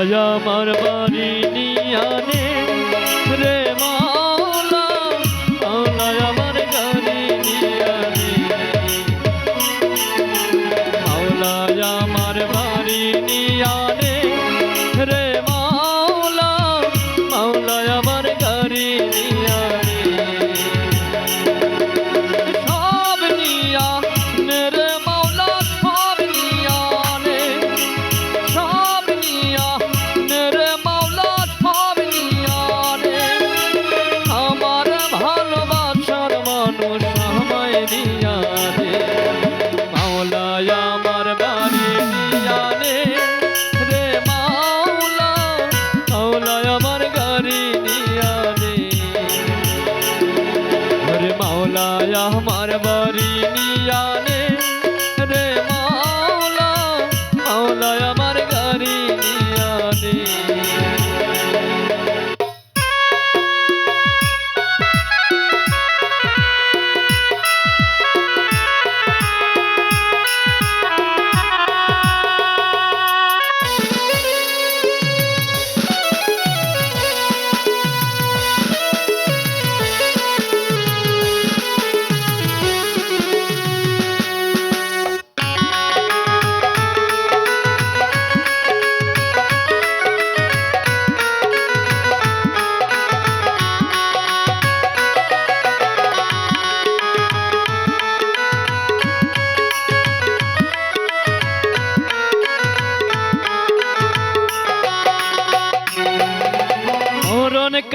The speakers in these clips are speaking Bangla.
আমার বাড়ি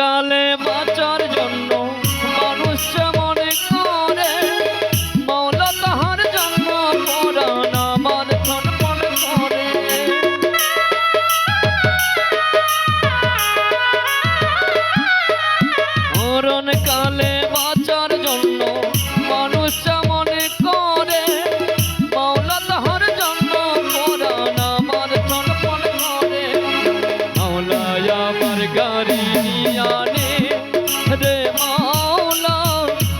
কালে বাঁচার জন্য মানুষ মনে করে মৌলা তাহার জন্ম পুরাণ আমার ধন মনে করে। মরণ কালে বাঁচার গাড়ি আনে। রে মাওলা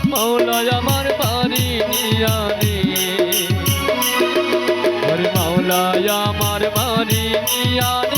মাওলা আমার বাড়ি আনে। আরে মাওলা আমার বাড়ি আনে।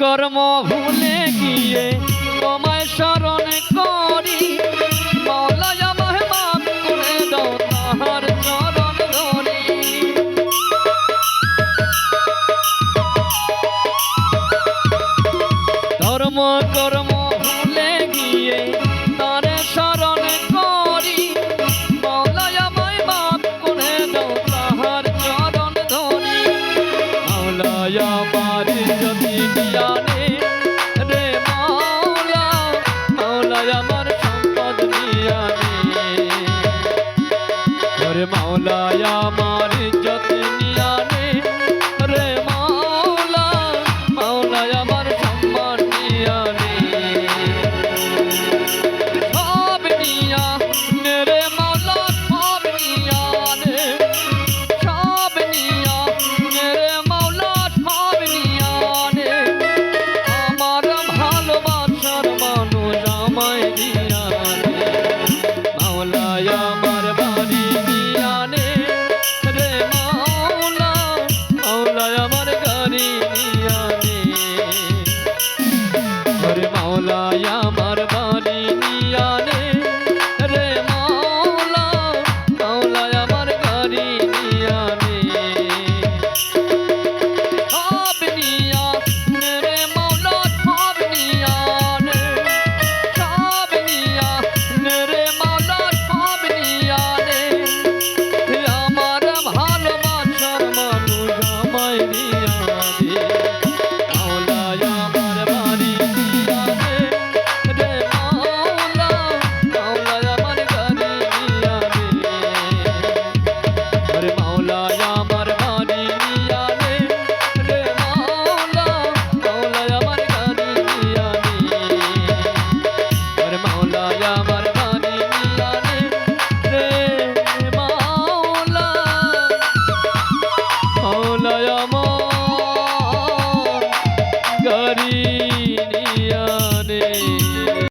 কর্ম ভুলে গিয়ে তোমায় স্মরণ করি। মলয় ধর্ম কর্ম মাওলায় মা